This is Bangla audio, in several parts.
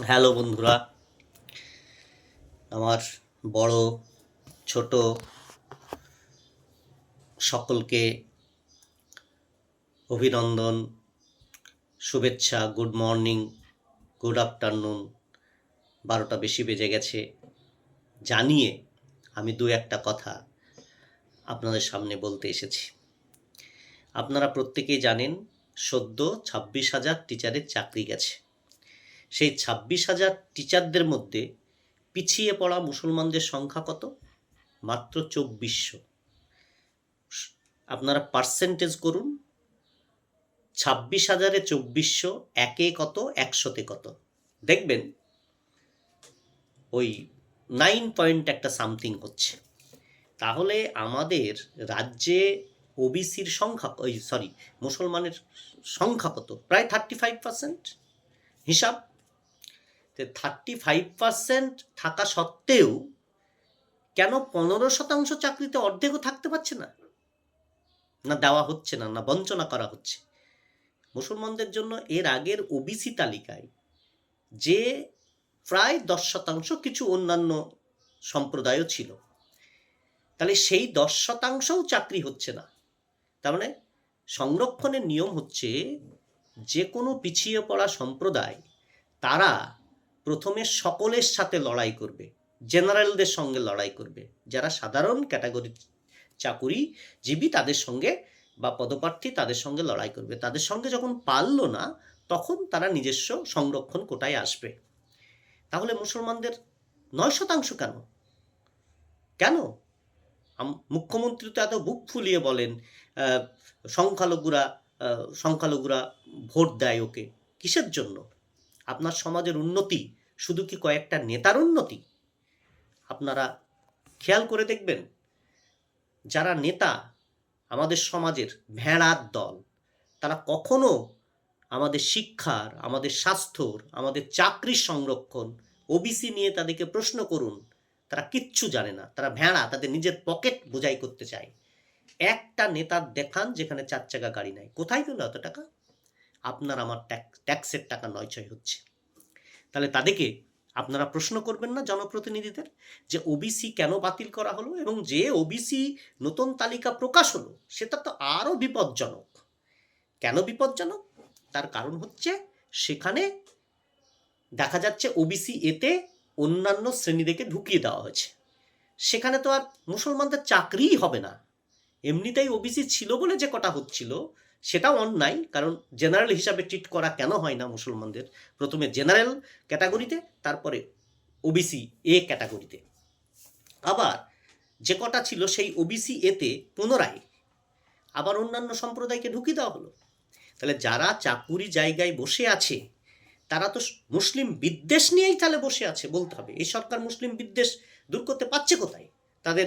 হ্যালো বন্ধুরা। আমার বড়, ছোট সকলকে অভিনন্দন, শুভেচ্ছা, গুড মর্নিং, গুড আফটারনুন। বারোটা বেশি বেজে গেছে। জানিয়ে আমি দু একটা কথা আপনাদের সামনে বলতে এসেছি। আপনারা প্রত্যেকেই জানেন সদ্য ছাব্বিশ হাজার টিচারের চাকরি গেছে। সেই ছাব্বিশ হাজার টিচারদের মধ্যে পিছিয়ে পড়া মুসলমানদের সংখ্যা কত? মাত্র চব্বিশশো। আপনারা পার্সেন্টেজ করুন। ছাব্বিশ হাজারে চব্বিশশো একে কত? একশোতে কত? দেখবেন, ওই নাইন পয়েন্ট একটা সামথিং হচ্ছে। তাহলে আমাদের রাজ্যে ওবিসির সংখ্যা, ওই সরি মুসলমানের সংখ্যা কত? প্রায় থার্টি ফাইভ পার্সেন্ট হিসাব থার্টি ফাইভ পার্সেন্ট থাকা সত্ত্বেও কেন পনেরো শতাংশ চাকরিতে অর্ধেকও থাকতে পারছে না? না দেওয়া হচ্ছে না না বঞ্চনা করা হচ্ছে। মুসলমানদের জন্য এর আগের ওবিসি তালিকায় যে প্রায় দশ শতাংশ কিছু অন্যান্য সম্প্রদায়ও ছিল, তাহলে সেই দশ শতাংশও চাকরি হচ্ছে না। তার মানে সংরক্ষণের নিয়ম হচ্ছে যে কোনো পিছিয়ে পড়া সম্প্রদায় তারা প্রথমে সকলের সাথে লড়াই করবে, জেনারেলদের সঙ্গে লড়াই করবে। যারা সাধারণ ক্যাটাগরির চাকুরিজীবী তাদের সঙ্গে বা পদপ্রার্থী তাদের সঙ্গে লড়াই করবে। তাদের সঙ্গে যখন পারল না, তখন তারা নিজস্ব সংরক্ষণ কোটায় আসবে। তাহলে মুসলমানদের নয় শতাংশ কেন? কেন? মুখ্যমন্ত্রী তো এত বুক ফুলিয়ে বলেন সংখ্যালঘুরা সংখ্যালঘুরা ভোট দেয় ওকে। কিসের জন্য? আপনার সমাজের উন্নতি শুধু কি কয়েকটা নেতার উন্নতি? আপনারা খেয়াল করে দেখবেন, যারা নেতা আমাদের সমাজের ভেড়ার দল, তারা কখনো আমাদের শিক্ষার, আমাদের স্বাস্থ্যর, আমাদের চাকরির সংরক্ষণ ওবিসি নিয়ে তাদেরকে প্রশ্ন করুন, তারা কিচ্ছু জানে না, তারা ভেড়া, তাদের নিজের পকেট বোঝাই করতে চায়। একটা নেতার দেখান যেখানে চার চাকা গাড়ি নাই। কোথায় গেল এত টাকা? আপনার আমার ট্যাক্সের টাকা নয়ছয় হচ্ছে। তাহলে তাদেরকে আপনারা প্রশ্ন করবেন না জনপ্রতিনিধিদের যে ওবিসি কেন বাতিল করা হলো এবং যে ওবিসি নতুন তালিকা প্রকাশ হলো, সেটা তো আরও বিপজ্জনক। কেন বিপজ্জনক? তার কারণ হচ্ছে সেখানে দেখা যাচ্ছে ওবিসি এতে অন্যান্য শ্রেণীদেরকে ঢুকিয়ে দেওয়া হয়েছে। সেখানে তো আর মুসলমানদের চাকরিই হবে না। এমনিতেই ওবিসি ছিল বলে যে কটা হচ্ছিল সেটাও অন্যায়, কারণ জেনারেল হিসাবে ট্রিট করা কেন হয় না মুসলমানদের? প্রথমে জেনারেল ক্যাটাগরিতে তারপরে ওবিসি এ ক্যাটাগরিতে আবার যে কটা ছিল সেই ওবিসি এতে পুনরায় আবার অন্যান্য সম্প্রদায়কে ঢুকিয়ে দেওয়া হলো। তাহলে যারা চাকুরি জায়গায় বসে আছে, তারা তো মুসলিম বিদ্বেষ নিয়েই তাহলে বসে আছে, বলতে হবে। এই সরকার মুসলিম বিদ্বেষ দূর করতে পারছে কোথায়? তাদের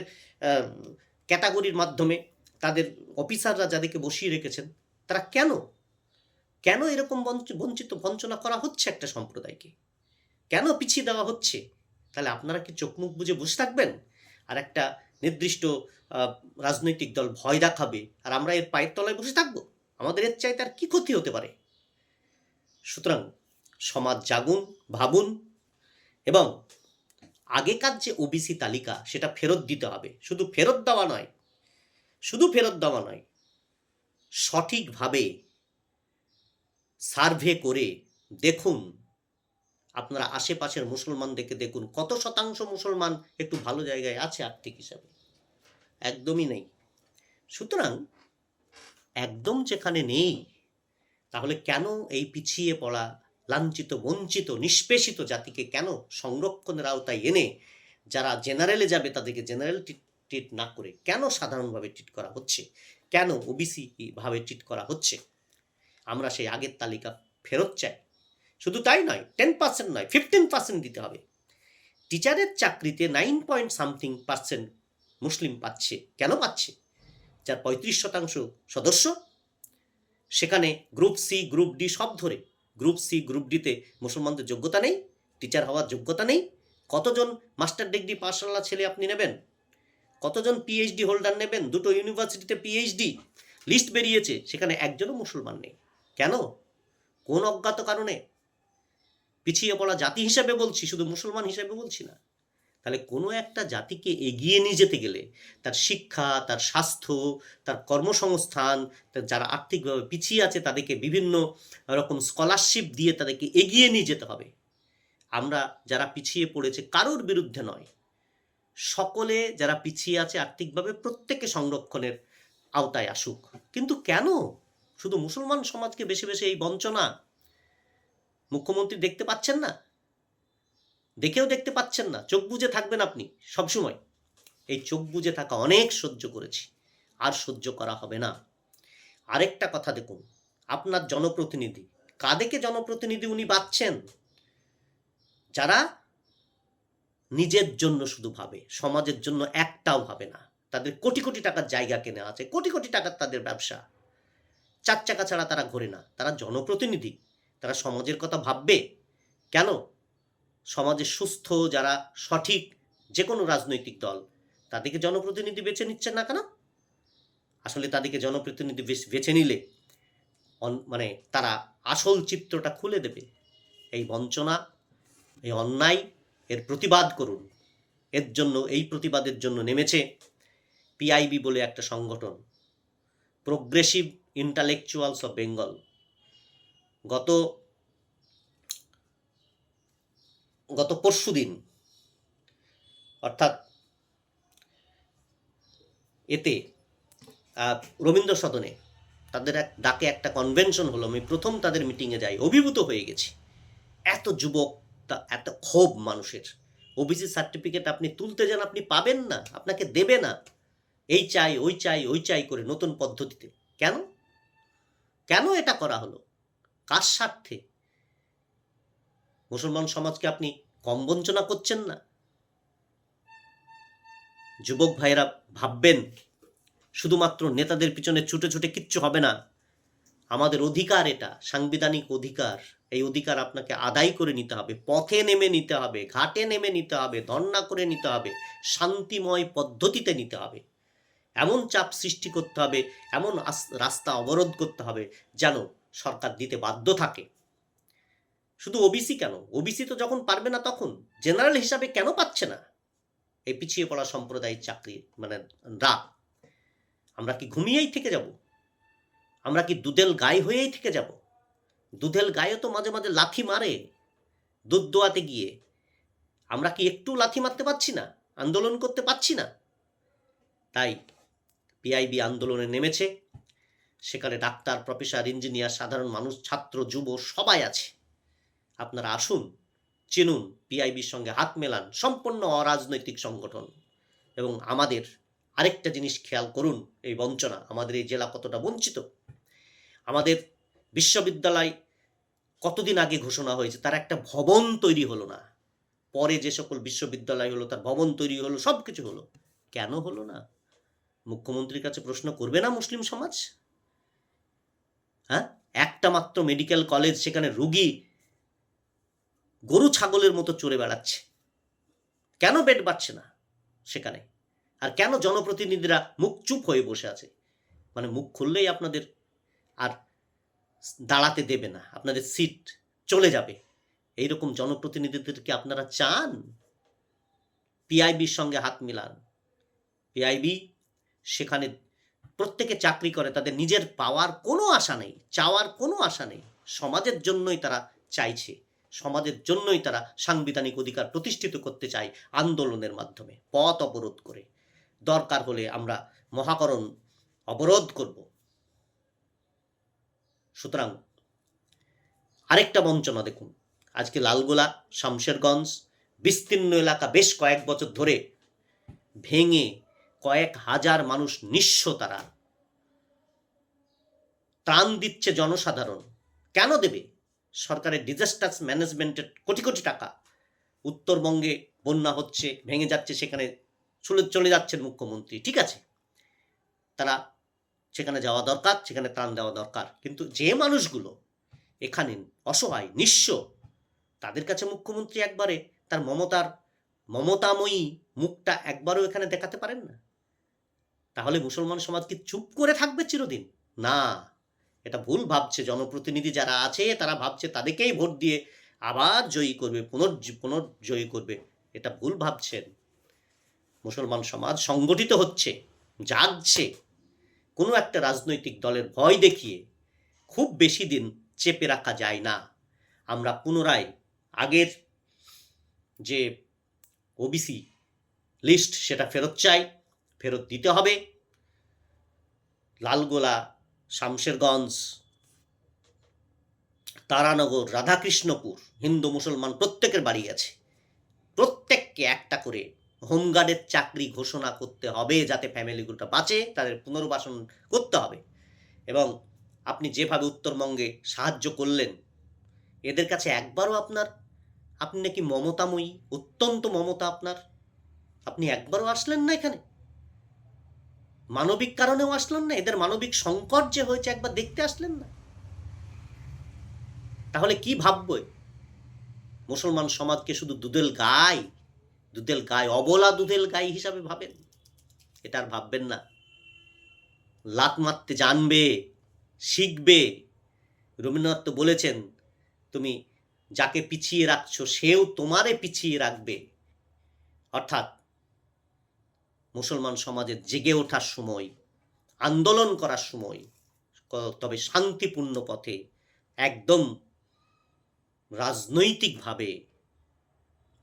ক্যাটাগরির মাধ্যমে, তাদের অফিসাররা যাদেরকে বসিয়ে রেখেছেন তারা কেন? কেন এরকম বঞ্চিত, বঞ্চনা করা হচ্ছে একটা সম্প্রদায়কে? কেন পিছিয়ে দেওয়া হচ্ছে? তাহলে আপনারা কি চোখ মুখ বুঝে বসে থাকবেন? আর একটা নির্দিষ্ট রাজনৈতিক দল ভয় দেখাবে, আর আমরা এর পায়ের তলায় বসে থাকব? আমাদের এর চাইতে আর কী ক্ষতি হতে পারে? সুতরাং সমাজ জাগুন, ভাবুন এবং আগেকার যে ওবিসি তালিকা, সেটা ফেরত দিতে হবে। শুধু ফেরত দেওয়া নয়, শুধু ফেরত দেওয়া নয় সঠিকভাবে সার্ভে করে দেখুন। আপনারা আশেপাশের মুসলমানদেরকে দেখুন। কত শতাংশ মুসলমান একটু ভালো জায়গায় আছে আর্থিক হিসাবে? একদমই নেই। সুতরাং একদম যেখানে নেই, তাহলে কেন এই পিছিয়ে পড়া, লাঞ্ছিত, বঞ্চিত, নিষ্পেষিত জাতিকে কেন সংরক্ষণের আওতায় এনে, যারা জেনারেলে যাবে তাদেরকে জেনারেল ট্রিট না করে কেন সাধারণভাবে ট্রিট করা হচ্ছে? কেন ওবিসি ভাবে ট্রিট করা হচ্ছে? আমরা সেই আগের তালিকা ফেরত চাই। শুধু তাই নয় টেন পার্সেন্ট নয় ফিফটিন পার্সেন্ট দিতে হবে। টিচারের চাকরিতে নাইন পয়েন্ট সামথিং পার্সেন্ট মুসলিম পাচ্ছে, কেন পাচ্ছে? যার পঁয়ত্রিশ শতাংশ সদস্য। সেখানে গ্রুপ সি গ্রুপ ডি সব ধরে। গ্রুপ সি গ্রুপ ডিতে মুসলমানদের যোগ্যতা নেই টিচার হওয়ার যোগ্যতা নেই। কতজন মাস্টার ডিগ্রি পাশালা ছেলে আপনি নেবেন? কতজন পিএইচডি হোল্ডার নেবেন? দুটো ইউনিভার্সিটিতে পিএইচডি লিস্ট বেরিয়েছে, সেখানে একজনও মুসলমান নেই। কেন? কোন অজ্ঞাত কারণে? পিছিয়ে পড়া জাতি হিসাবে বলছি, শুধু মুসলমান হিসাবে বলছি না। তাহলে কোনো একটা জাতিকে এগিয়ে নিয়ে যেতে গেলে তার শিক্ষা, তার স্বাস্থ্য, তার কর্মসংস্থান তার যারা আর্থিকভাবে পিছিয়ে আছে, তাদেরকে বিভিন্ন রকম স্কলারশিপ দিয়ে তাদেরকে এগিয়ে নিয়ে যেতে হবে। আমরা যারা পিছিয়ে পড়েছে, কারোর বিরুদ্ধে নয়। সকলে যারা পিছিয়ে আছে আর্থিকভাবে প্রত্যেকে সংরক্ষণের আওতায় আসুক। কিন্তু কেন? শুধু মুসলমান সমাজকে বেশি বেশি এই বঞ্চনা মুখ্যমন্ত্রী দেখতে পাচ্ছেন না? দেখেও দেখতে পাচ্ছেন না। চোখ বুজে থাকবেন আপনি সবসময়। এই চোখ বুজে থাকা অনেক সহ্য করেছি। আর সহ্য করা হবে না। আরেকটা কথা দেখুন, আপনার জনপ্রতিনিধি কাদেকে জনপ্রতিনিধি উনি বাচ্ছেন? যারা নিজের জন্য শুধু ভাবে, সমাজের জন্য একটাও ভাবে না। তাদের কোটি কোটি টাকার জায়গা কেনা আছে, কোটি কোটি টাকার তাদের ব্যবসা। চার চাকা ছাড়া তারা ঘোরে না, তারা জনপ্রতিনিধি, তারা সমাজের কথা ভাববে। কেন? সমাজে সুস্থ যারা সঠিক যে কোনো রাজনৈতিক দল, তাদেরকে জনপ্রতিনিধি বেছে নিচ্ছেন না কেন? আসলে তাদেরকে জনপ্রতিনিধি বেছ- নিলে মানে তারা আসল চিত্রটা খুলে দেবে। এই বঞ্চনা, এই অন্যায় এর প্রতিবাদ করুন। এর জন্য, এই প্রতিবাদের জন্য নেমেছে পিআইবি বলে একটা সংগঠন প্রোগ্রেসিভ ইন্টালেকচুয়ালস অফ বেঙ্গল গত গত পরশু দিন, অর্থাৎ এতে রবীন্দ্র সদনে তাদের এক, ডাকে একটা কনভেনশন হলো। আমি প্রথম তাদের মিটিংয়ে যাই, অভিভূত হয়ে গেছি। এত যুবক তা এত ক্ষোভ মানুষের। ওবিসি সার্টিফিকেট আপনি তুলতে যান, আপনি পাবেন না, আপনাকে দেবে না। এই চাই, ওই চাই ওই চাই করে নতুন পদ্ধতিতে। কেন? কেন এটা করা হলো? কার স্বার্থে? মুসলমান সমাজকে আপনি কম বঞ্চনা করছেন না? যুবক ভাইরা ভাববেন, শুধুমাত্র নেতাদের পিছনে ছুটে ছুটে কিচ্ছু হবে না। আমাদের অধিকার এটা, সাংবিধানিক অধিকার। এই অধিকার আপনাকে আদায় করে নিতে হবে, পথে নেমে নিতে হবে, ঘাটে নেমে নিতে হবে, ধর্ণা করে নিতে হবে, শান্তিময় পদ্ধতিতে নিতে হবে। এমন চাপ সৃষ্টি করতে হবে, এমন রাস্তা অবরোধ করতে হবে যেন সরকার দিতে বাধ্য থাকে। শুধু ওবিসি কেন? ওবিসি তো যখন পারবে না তখন জেনারেল হিসাবে কেন পাচ্ছে না? এই পিছিয়ে পড়া সম্প্রদায়ের চাকরি মানে রাত আমরা কি ঘুমিয়েই থেকে যাব? আমরা কি দুদেল গায়ে হয়েই থেকে যাব? দুধেল গায়ে তো মাঝে মাঝে লাথি মারে। দুধ দোয়াতে গিয়ে। আমরা কি একটু লাথি মারতে পারছি না? আন্দোলন করতে পারছি না? তাই পিআইবি আন্দোলনে নেমেছে। সেখানে ডাক্তার, প্রফেসর, ইঞ্জিনিয়ার, সাধারণ মানুষ, ছাত্র, যুব সবাই আছে। আপনারা আসুন, চিনুন পিআইবির সঙ্গে হাত মেলান, সম্পূর্ণ অরাজনৈতিক সংগঠন। এবং আমাদের আরেকটা জিনিস খেয়াল করুন, এই বঞ্চনা। আমাদের এই জেলা কতটা বঞ্চিত? আমাদের বিশ্ববিদ্যালয় কতদিন আগে ঘোষণা হয়েছে, তার একটা ভবন তৈরি হলো না। পরে যে সকল বিশ্ববিদ্যালয় হলো, তার ভবন তৈরি হলো সব কিছু হলো। কেন হলো না? মুখ্যমন্ত্রীর কাছে প্রশ্ন করবে না মুসলিম সমাজ? হ্যাঁ? একটা মাত্র মেডিকেল কলেজ, সেখানে রুগী গরু ছাগলের মতো চড়ে বেড়াচ্ছে। কেন বেড বাড়ছে না সেখানে? আর কেন জনপ্রতিনিধিরা মুখ চুপ হয়ে বসে আছে? মানে মুখ খুললেই আপনাদের আর দাঁড়াতে দেবে না, আপনাদের সিট চলে যাবে। এইরকম জনপ্রতিনিধিদেরকে আপনারা চান? পিআইবির সঙ্গে হাত মিলান। পিআইবি সেখানে প্রত্যেকে চাকরি করে, তাদের নিজের পাওয়ার কোনো আশা নেই, চাওয়ার কোনো আশা নেই। সমাজের জন্যই তারা চাইছে, সমাজের জন্যই তারা সাংবিধানিক অধিকার প্রতিষ্ঠিত করতে চায় আন্দোলনের মাধ্যমে, পথ অবরোধ করে। দরকার হলে আমরা মহাকরণ অবরোধ করব। সুতরাং আরেকটা বঞ্চনা দেখুন। আজকে লালগোলা, শামশেরগঞ্জ, বিস্তীর্ণ এলাকা বেশ কয়েক বছর ধরে ভেঙে কয়েক হাজার মানুষ নিঃস্ব তারা। ত্রাণ দিচ্ছে জনসাধারণ। কেন দেবে? সরকারের ডিজাস্টার ম্যানেজমেন্টের কোটি কোটি টাকা। উত্তরবঙ্গে বন্যা হচ্ছে, ভেঙে যাচ্ছে, সেখানে চলে চলে যাচ্ছেন মুখ্যমন্ত্রী। ঠিক আছে? তারা সেখানে যাওয়া দরকার, সেখানে ত্রাণ দেওয়া দরকার। কিন্তু যে মানুষগুলো এখানে অসহায়, নিঃস্ব, তাদের কাছে মুখ্যমন্ত্রী একবারে, তার মমতার, মমতাময়ী মুখটা একবারও এখানে দেখাতে পারেন না? তাহলে মুসলমান সমাজ কি চুপ করে থাকবে চিরদিন? না। এটা ভুল ভাবছে জনপ্রতিনিধি যারা আছে, তারা ভাবছে তাদেরকেই ভোট দিয়ে আবার জয়ী করবে পুনর্জ পুনর্জয়ী করবে। এটা ভুল ভাবছেন। মুসলমান সমাজ সংগঠিত হচ্ছে, জাগছে। কোনো একটা রাজনৈতিক দলের ভয় দেখিয়ে খুব বেশি দিন চেপে রাখা যায় না। আমরা পুনরায় আগের যে ওবিসি লিস্ট সেটা ফেরত চাই, ফেরত দিতে হবে। লালগোলা, শামশেরগঞ্জ, তারানগর, রাধাকৃষ্ণপুর, হিন্দু মুসলমান প্রত্যেকের বাড়ি আছে। প্রত্যেককে একটা করে হোমগার্ডের চাকরি ঘোষণা করতে হবে যাতে ফ্যামিলিগুলোটা বাঁচে, তাদের পুনর্বাসন করতে হবে। এবং আপনি যেভাবে উত্তরবঙ্গে সাহায্য করলেন, এদের কাছে একবারও আপনার, আপনি নাকি মমতাময়ী, অত্যন্ত মমতা আপনার? আপনি একবারও আসলেন না এখানে? মানবিক কারণেও আসলেন না? এদের মানবিক সংকট যে হয়েছে একবার দেখতে আসলেন না? তাহলে কি ভাববে? মুসলমান সমাজকে শুধু দুদেল গাই? দুধেল গাই, অবলা দুধেল গাই হিসাবে ভাবেন। এটা আর ভাববেন না। লাত মারতে জানবে, শিখবে। রবীন্দ্রনাথ তো বলেছেন, তুমি যাকে পিছিয়ে রাখছো, সেও তোমারে পিছিয়ে রাখবে। অর্থাৎ মুসলমান সমাজের জেগে ওঠার সময়, আন্দোলন করার সময় তবে শান্তিপূর্ণ পথে একদম রাজনৈতিকভাবে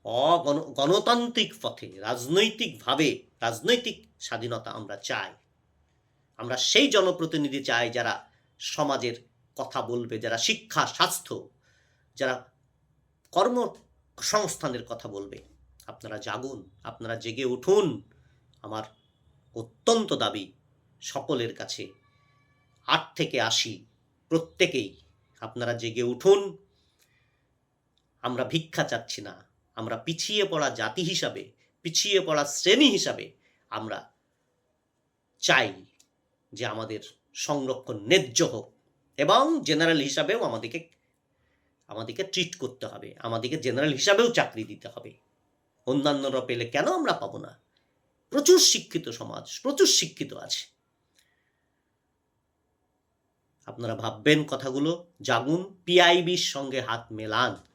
অগণ, গণতান্ত্রিক পথে, রাজনৈতিকভাবে রাজনৈতিক স্বাধীনতা আমরা চাই। আমরা সেই জনপ্রতিনিধি চাই যারা সমাজের কথা বলবে, যারা শিক্ষা, স্বাস্থ্য, যারা কর্মসংস্থানের কথা বলবে। আপনারা জাগুন, আপনারা জেগে উঠুন। আমার অত্যন্ত দাবি সকলের কাছে আট থেকে আশি প্রত্যেকেই, আপনারা জেগে উঠুন। আমরা ভিক্ষা চাচ্ছি না। আমরা পিছিয়ে পড়া জাতি হিসাবে, পিছিয়ে পড়া শ্রেণি হিসাবে আমরা চাই যে আমাদের সংরক্ষণ ন্যায্য হোক এবং জেনারেল হিসাবেও আমাদেরকে আমাদেরকে ট্রিট করতে হবে, আমাদেরকে জেনারেল হিসাবেও চাকরি দিতে হবে। অন্যান্যরা পেলে কেন আমরা পাবো না? প্রচুর শিক্ষিত সমাজ, প্রচুর শিক্ষিত আছে। আপনারা ভাববেন কথাগুলো, জাগুন পিআইবির সঙ্গে হাত মেলান।